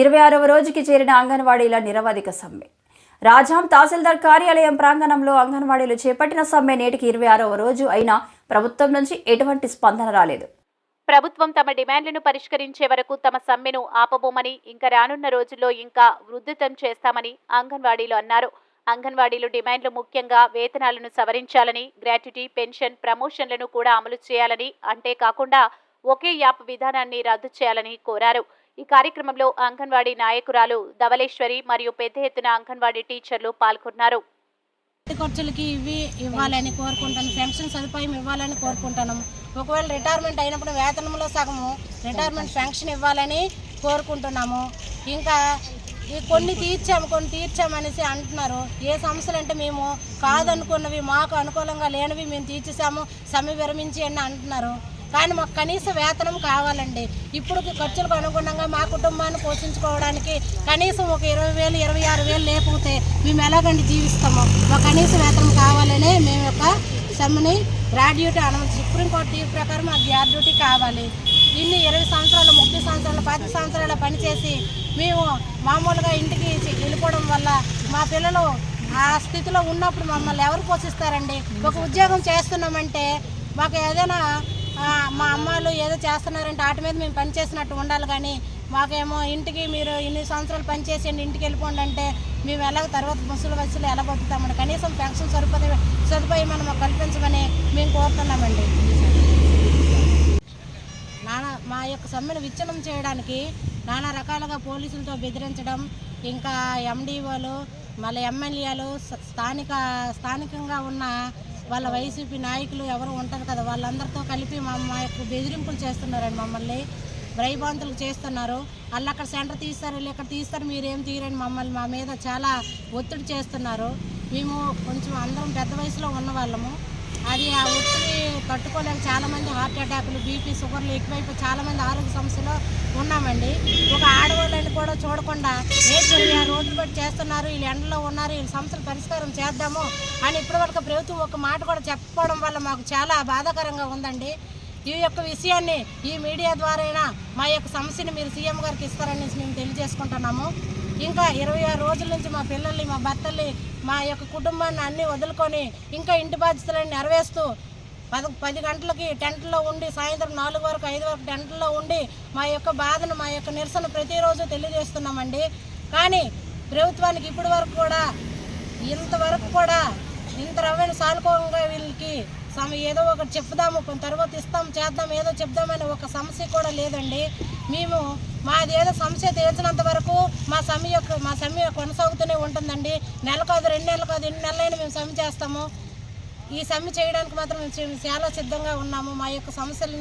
ఇరవై ఆరవ రోజుకి చేరిన అంగన్వాడీల నిరవధిక సమ్మె. రాజాం తహసీల్దార్ కార్యాలయం ప్రాంగణంలో అంగన్వాడీలు చేపట్టిన సమ్మె నేటికి ఇరవై ఆరవ రోజు అయినా ప్రభుత్వం నుంచి ఎటువంటి స్పందన రాలేదు. ప్రభుత్వం తమ డిమాండ్లను పరిష్కరించే వరకు తమ సమ్మెను ఆపబోమని ఇంకా రానున్న రోజుల్లో ఇంకా వృద్ధితం చేస్తామని అంగన్వాడీలు అన్నారు. అంగన్వాడీలు డిమాండ్లు ముఖ్యంగా వేతనాలను సవరించాలని గ్రాట్యుటీ పెన్షన్ ప్రమోషన్లను కూడా అమలు చేయాలని అంతేకాకుండా ఒకే యాప్ విధానాన్ని రద్దు చేయాలని కోరారు. ఈ కార్యక్రమంలో అంగన్వాడీ నాయకురాలు ధవలేశ్వరి మరియు పెద్ద ఎత్తున అంగన్వాడీ టీచర్లు పాల్గొన్నారు. ఖర్చులకి ఇవి ఇవ్వాలని కోరుకుంటాను. పెన్షన్ సదుపాయం ఇవ్వాలని కోరుకుంటాను. ఒకవేళ రిటైర్మెంట్ అయినప్పుడు వేతనంలో సగము రిటైర్మెంట్ పెన్షన్ ఇవ్వాలని కోరుకుంటున్నాము. ఇంకా కొన్ని తీర్చాము కొన్ని తీర్చామనేసి అంటున్నారు. ఏ సమస్యలు అంటే మేము కాదనుకున్నవి మాకు అనుకూలంగా లేనివి మేము తీర్చేసాము సమ్మె విరమించి అని అంటున్నారు. కానీ మాకు కనీస వేతనం కావాలండి. ఇప్పుడు ఖర్చులకు అనుగుణంగా మా కుటుంబాన్ని పోషించుకోవడానికి కనీసం ఒక ఇరవై వేలు ఇరవై ఆరు వేలు లేకపోతే మేము ఎలాగండి జీవిస్తాము? మా కనీస వేతనం కావాలనే మేము యొక్క సమ్మెని డ్యూటీ అనుమతి సుప్రీంకోర్టు తీర్పు ప్రకారం మాకు గ్రాడ్యుయేటీ కావాలి. ఇన్ని ఇరవై సంవత్సరాలు ముప్పై సంవత్సరాలు పది సంవత్సరాల పనిచేసి మేము మామూలుగా ఇంటికి వెళ్ళిపోవడం వల్ల మా పిల్లలు ఆ స్థితిలో ఉన్నప్పుడు మమ్మల్ని ఎవరు పోషిస్తారండి? ఒక ఉద్యోగం చేస్తున్నామంటే మాకు ఏదైనా మా అమ్మాయిలు ఏదో చేస్తున్నారంటే వాటి మీద మేము పనిచేసినట్టు ఉండాలి కానీ మాకేమో ఇంటికి మీరు ఇన్ని సంవత్సరాలు పనిచేసేయండి ఇంటికి వెళ్ళిపోండి అంటే మేము ఎలాగ తర్వాత ముసలి వయసులో ఎలా బతుకుతామండి? కనీసం పెన్షన్ సరిపోతే సదుపాయం మనం మాకు కల్పించమని మేము కోరుతున్నామండి. నానా మా యొక్క సమ్మెను విచ్ఛిన్నం చేయడానికి నానా రకాలుగా పోలీసులతో బెదిరించడం ఇంకా ఎండీఓలు మళ్ళీ ఎమ్మెల్యేలు స్థానిక స్థానికంగా ఉన్న వాళ్ళ వైసీపీ నాయకులు ఎవరు ఉంటారు కదా వాళ్ళందరితో కలిపి మా మా యొక్క బెదిరింపులు చేస్తున్నారండి మమ్మల్ని. భయభాంతులు చేస్తున్నారు. వాళ్ళు అక్కడ సెంటర్ తీస్తారు వీళ్ళు ఇక్కడ తీస్తారు మీరేం తీయరని మమ్మల్ని మా మీద చాలా ఒత్తిడి చేస్తున్నారు. మేము కొంచెం అందరం పెద్ద వయసులో ఉన్న వాళ్ళము అది ఆ ఒత్తిడి తట్టుకోలేక చాలామంది హార్ట్ అటాకులు బీపీ షుగర్లు ఎక్కువైపోయి చాలామంది ఆరోగ్య సమస్యలో ఉన్నామండి. ఒక ఆడవాళ్ళని కూడా చూడకుండా ఏ రోడ్లు రోజులు బట్టి చేస్తున్నారు వీళ్ళు ఎండలో ఉన్నారు వీళ్ళ సమస్యలు పరిష్కారం చేద్దాము అని ఇప్పటివరకు ప్రభుత్వం ఒక మాట కూడా చెప్పడం వల్ల మాకు చాలా బాధాకరంగా ఉందండి. ఈ యొక్క విషయాన్ని ఈ మీడియా ద్వారా మా యొక్క సమస్యని మీరు సీఎం గారికి ఇస్తారని మేము తెలియజేసుకుంటున్నాము. ఇంకా ఇరవై ఆరు రోజుల నుంచి మా పిల్లల్ని మా భర్తల్ని మా యొక్క కుటుంబాన్ని అన్నీ వదులుకొని ఇంకా ఇంటి బాధ్యతలను నెరవేరుస్తూ పద పది గంటలకి టెంట్లో ఉండి సాయంత్రం నాలుగు వరకు ఐదు వరకు టెంట్లో ఉండి మా యొక్క బాధను మా యొక్క నిరసన ప్రతిరోజు తెలియజేస్తున్నామండి. కానీ ప్రభుత్వానికి ఇప్పటి వరకు కూడా ఇంతవరకు కూడా ఇంత రవ్వని సానుకూలంగా వీళ్ళు సమ ఏదో ఒకటి చెప్దాము కొంత తర్వాత ఇస్తాం చేద్దాం ఏదో చెప్దామని ఒక సమస్య కూడా లేదండి. మేము మాది ఏదో సమస్య తీర్చినంత వరకు మా సమ్మె యొక్క మా సమ్మె కొనసాగుతూనే ఉంటుందండి. నెల కాదు రెండు నెలలు కాదు ఎన్ని నెలలైనా మేము సమ్మె చేస్తాము. ఈ సమ్మె చేయడానికి మాత్రం మేము చాలా సిద్ధంగా ఉన్నాము. మా యొక్క సమస్యలని